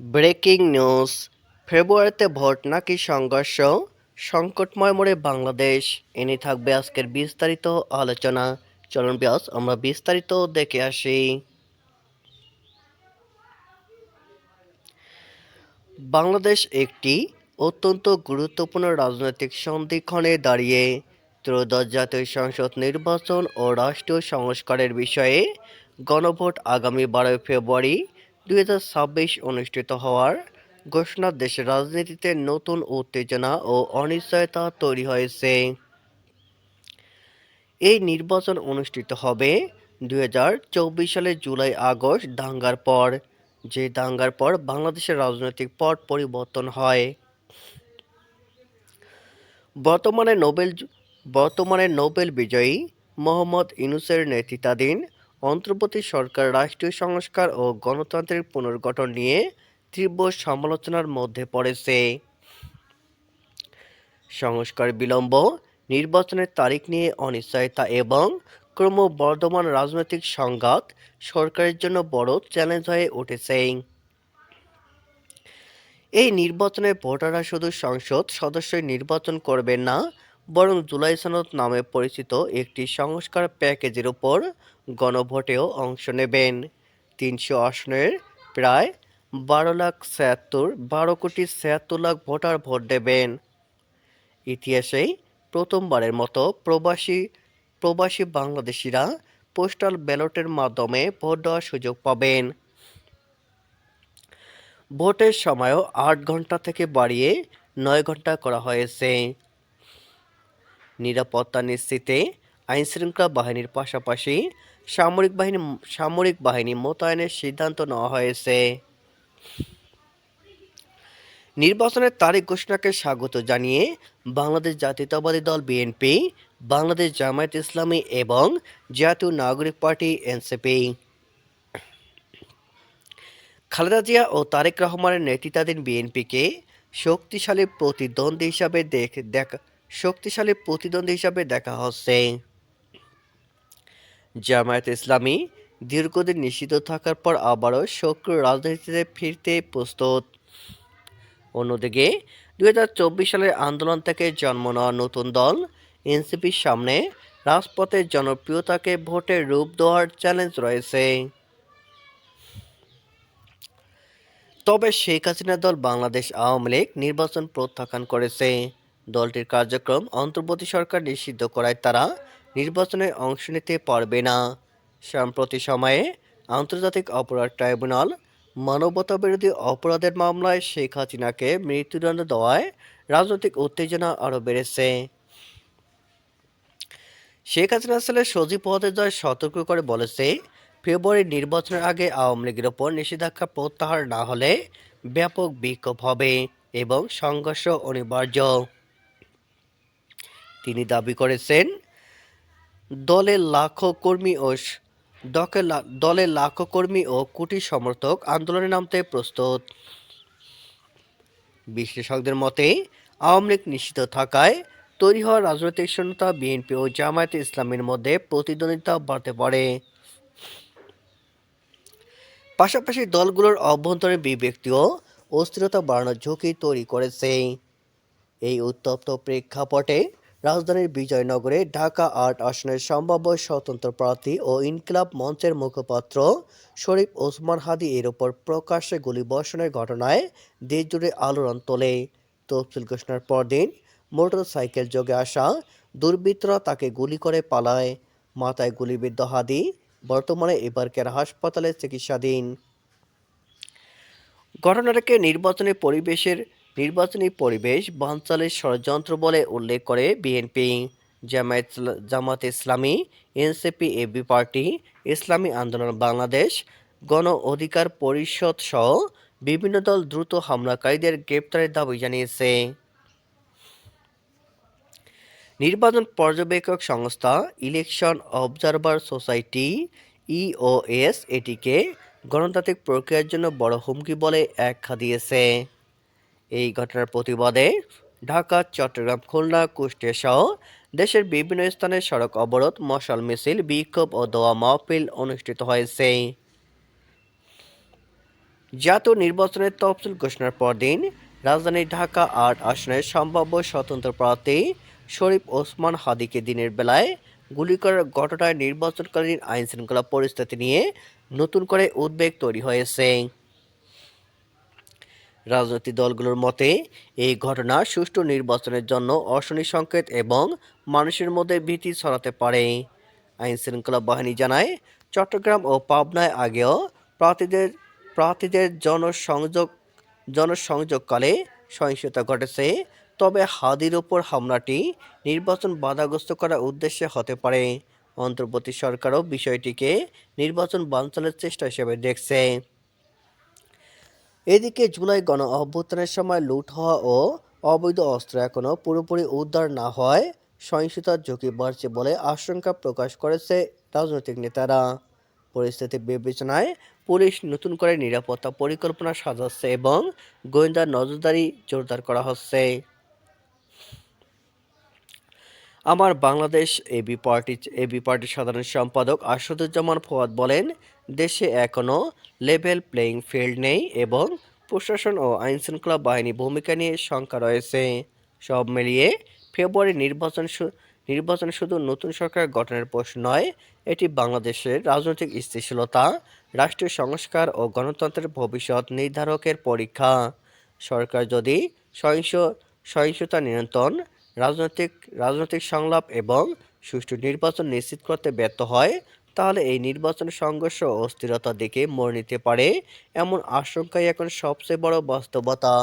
Breaking news, ফেব্রুয়ারিতে vote নাকি সংঘর্ষ? সংকটময় মোড়ে বাংলাদেশ। এনে থাকবে আজকের বিস্তারিত আলোচনা। চলন ব্যাস, আমরা বিস্তারিত দেখে আসি। বাংলাদেশ একটি অত্যন্ত গুরুত্বপূর্ণ রাজনৈতিক সন্ধিক্ষণে দাঁড়িয়ে ত্রয়োদশ জাতীয় সংসদ নির্বাচন ও রাষ্ট্রীয় সংস্কারের বিষয়ে গণভোট আগামী বারোই ফেব্রুয়ারি দুই হাজার ছাব্বিশ অনুষ্ঠিত হওয়ার ঘোষণা দেশের রাজনীতিতে নতুন উত্তেজনা ও অনিশ্চয়তা তৈরি হয়েছে। এই নির্বাচন অনুষ্ঠিত হবে দুই সালের জুলাই আগস্ট দাঙ্গার পর, যে দাঙ্গার পর বাংলাদেশের রাজনৈতিক পট পরিবর্তন হয়। বর্তমানে নোবেল বর্তমানে নোবেল বিজয়ী মোহাম্মদ ইউনূসের নেতৃত্বাধীন অন্তর্বর্তী সরকার রাষ্ট্রীয় সংস্কার ও গণতান্ত্রিক পুনর্গঠন নিয়ে তীব্র সমালোচনার মধ্যে পড়েছে। সংস্কার বিলম্ব, নির্বাচনের তারিখ নিয়ে অনিশ্চয়তা এবং ক্রমবর্ধমান রাজনৈতিক সংঘাত সরকারের জন্য বড় চ্যালেঞ্জ হয়ে উঠেছে। এই নির্বাচনে ভোটাররা শুধু সংসদ সদস্যই নির্বাচন করবেন না বরং জুলাই সনদ নামে পরিচিত একটি সংস্কার প্যাকেজের উপর গণভোটেও অংশ নেবেন। তিনশো আসনের প্রায় বারো লাখ ছিয়াত্তর, বারো কোটি ছিয়াত্তর লাখ ভোটার ভোট দেবেন। ইতিহাসেই প্রথমবারের মতো প্রবাসী প্রবাসী বাংলাদেশিরা পোস্টাল ব্যালটের মাধ্যমে ভোট দেওয়ার সুযোগ পাবেন। ভোটের সময়ও আট ঘণ্টা থেকে বাড়িয়ে নয় ঘণ্টা করা হয়েছে। নিরাপত্তা নিশ্চিতে আইনশৃঙ্খলা বাহিনীর পাশাপাশি সামরিক বাহিনী সামরিক বাহিনী মোতায়েনের সিদ্ধান্ত নেওয়া হয়েছে। নির্বাচনের তারিখ ঘোষণাকে স্বাগত জানিয়ে বাংলাদেশ জাতীয়তাবাদী দল বিএনপি বাংলাদেশ জামায়াত ইসলামী এবং জাতীয় নাগরিক পার্টি এনসিপি খালেদা জিয়া ও তারেক রহমানের নেতৃত্বাধীন বিএনপিকে শক্তিশালী প্রতিদ্বন্দ্বী হিসাবে দেখ, দেখা শক্তিশালী প্রতিদ্বন্দ্বী হিসাবে দেখা হচ্ছে। জামায়াত ইসলামী দীর্ঘদিন নিষিদ্ধ থাকার পর আবারও সক্রিয় রাজনীতিতে ফিরতে প্রস্তুত। অন্যদিকে দু হাজার চব্বিশ সালের আন্দোলন থেকে জন্ম নেওয়া নতুন দল, এনসিপির সামনে রাজপথের জনপ্রিয়তাকে ভোটে রূপ দেওয়ার চ্যালেঞ্জ রয়েছে। তবে শেখ হাসিনা দল বাংলাদেশ আওয়ামী লীগ নির্বাচন প্রত্যাখ্যান করেছে। দলটির কার্যক্রম অন্তর্বর্তী সরকার নিষিদ্ধ করায় তারা নির্বাচনে অংশ নিতে পারবে না। সাম্প্রতিক সময়ে আন্তর্জাতিক অপরাধ ট্রাইব্যুনাল মানবতাবিরোধী অপরাধের মামলায় শেখ হাসিনাকে মৃত্যুদণ্ড দেওয়ায় রাজনৈতিক উত্তেজনা আরও বেড়েছে। শেখ হাসিনা ছেলে সজীব পদের জয় সতর্ক করে বলেছে, ফেব্রুয়ারি নির্বাচনের আগে আওয়ামী লীগের ওপর নিষেধাজ্ঞা প্রত্যাহার না হলে ব্যাপক বিক্ষোভ হবে এবং সংঘর্ষ অনিবার্য। তিনি দাবি করেছেন দলের লাখো কর্মী ও দলের লাখো কর্মী ও কোটি সমর্থক আন্দোলনে নামতে প্রস্তুত। বিশ্লেষকদের মতে, আওয়ামী লীগ নিশ্চিত থাকায় তৈরি হওয়া রাজনৈতিক শূন্যতা বিএনপি ও জামায়াতে ইসলামের মধ্যে প্রতিদ্বন্দ্বিতা বাড়তে পারে। পাশাপাশি দলগুলোর অভ্যন্তরীণ বিভক্তিও অস্থিরতা বাড়ানোর ঝুঁকি তৈরি করেছে। এই উত্তপ্ত প্রেক্ষাপটে রাজধানীর বিজয়নগরে ঢাকা আট আসনের সম্ভাব্য স্বতন্ত্র প্রার্থী ও ইনকিলাব মঞ্চের মুখপাত্র শরীফ ওসমান হাদি এর ওপর প্রকাশ্যে গুলিবর্ষণের ঘটনায় দেশজুড়ে আলোড়ন তোলে। তফসিল ঘোষণার পরদিন মোটর সাইকেল যোগে আসা দুর্বৃত্তরা তাকে গুলি করে পালায়। মাথায় গুলিবিদ্ধ হাদি বর্তমানে এবারকার হাসপাতালে চিকিৎসাধীন। ঘটনাটাকে নির্বাচনী পরিবেশের নির্বাচনী পরিবেশ বানচালের ষড়যন্ত্র বলে উল্লেখ করে BNP. Jamaat Jamaat Islami, NCP AB party, ইসলামী আন্দোলন বাংলাদেশ, গণ অধিকার পরিষদ সহ বিভিন্ন দল দ্রুত হামলাকারীদের গ্রেপ্তারের দাবি জানিয়েছে। নির্বাচন পর্যবেক্ষক সংস্থা ইলেকশন অবজারভার সোসাইটি, ইওএস, এটিকে গণতান্ত্রিক প্রক্রিয়ার জন্য বড় হুমকি বলে ব্যাখ্যা দিয়েছে। এই ঘটনার প্রতিবাদে ঢাকা, চট্টগ্রাম, খুলনা, কুষ্টিয়া সহ দেশের বিভিন্ন স্থানে সড়ক অবরোধ, মশাল মিছিল, বিক্ষোভ ও দোয়া মাহফিল অনুষ্ঠিত হয়েছে। জাতীয় নির্বাচনের তফসিল ঘোষণার পরদিন রাজধানী ঢাকা আট আসনের সম্ভাব্য স্বতন্ত্র প্রার্থী শরীফ ওসমান হাদিকে দিনের বেলায় গুলি করার ঘটনায় নির্বাচনকালীন আইনশৃঙ্খলা পরিস্থিতি নিয়ে নতুন করে উদ্বেগ তৈরি হয়েছে। রাজনৈতিক দলগুলোর মতে, এই ঘটনা সুষ্ঠু নির্বাচনের জন্য অশনি সংকেত এবং মানুষের মধ্যে ভীতি ছড়াতে পারে। আইন শৃঙ্খলা বাহিনী জানায়, চট্টগ্রাম ও পাবনায় আগেও প্রার্থীদের প্রার্থীদের জনসংযোগ, জনসংযোগকালে সহিংসতা ঘটেছে, তবে হাদির ওপর হামলাটি নির্বাচন বাধাগ্রস্ত করার উদ্দেশ্যে হতে পারে। অন্তর্বর্তী সরকারও বিষয়টিকে নির্বাচন বানচালের চেষ্টা হিসেবে দেখছে। এদিকে জুলাই গণ অভ্যুত্থানের সময় লুট হওয়া ও অবৈধ অস্ত্র এখনও পুরোপুরি উদ্ধার না হয় সহিংসতার ঝুঁকি বাড়ছে বলে আশঙ্কা প্রকাশ করেছে রাজনৈতিক নেতারা। পরিস্থিতি বিবেচনায় পুলিশ নতুন করে নিরাপত্তা পরিকল্পনা সাজাচ্ছে এবং গোয়েন্দা নজরদারি জোরদার করা হচ্ছে। আমার বাংলাদেশ এবি পার্টি এবি পার্টির সাধারণ সম্পাদক আসাদুজ্জামান ফোয়াদ বলেন, দেশে এখনও লেভেল প্লেয়িং ফিল্ড নেই এবং প্রশাসন ও আইনশৃঙ্খলা বাহিনী ভূমিকা নিয়ে শঙ্কা রয়েছে। সব মিলিয়ে ফেব্রুয়ারি নির্বাচন নির্বাচন শুধু নতুন সরকার গঠনের প্রশ্ন নয়, এটি বাংলাদেশের রাজনৈতিক স্থিতিশীলতা, রাষ্ট্রীয় সংস্কার ও গণতন্ত্রের ভবিষ্যৎ নির্ধারকের পরীক্ষা। সরকার যদি সহিংস, সহিংসতা নিয়ন্ত্রণ রাজনৈতিক রাজনৈতিক সংলাপ এবং সুষ্ঠু নির্বাচন নিশ্চিত করতে ব্যর্থ হয়, তাহলে এই নির্বাচন সংঘর্ষ অস্থিরতা দিকে মোড় নিতে পারে, এমন আশঙ্কাই এখন সবচেয়ে বড় বাস্তবতা।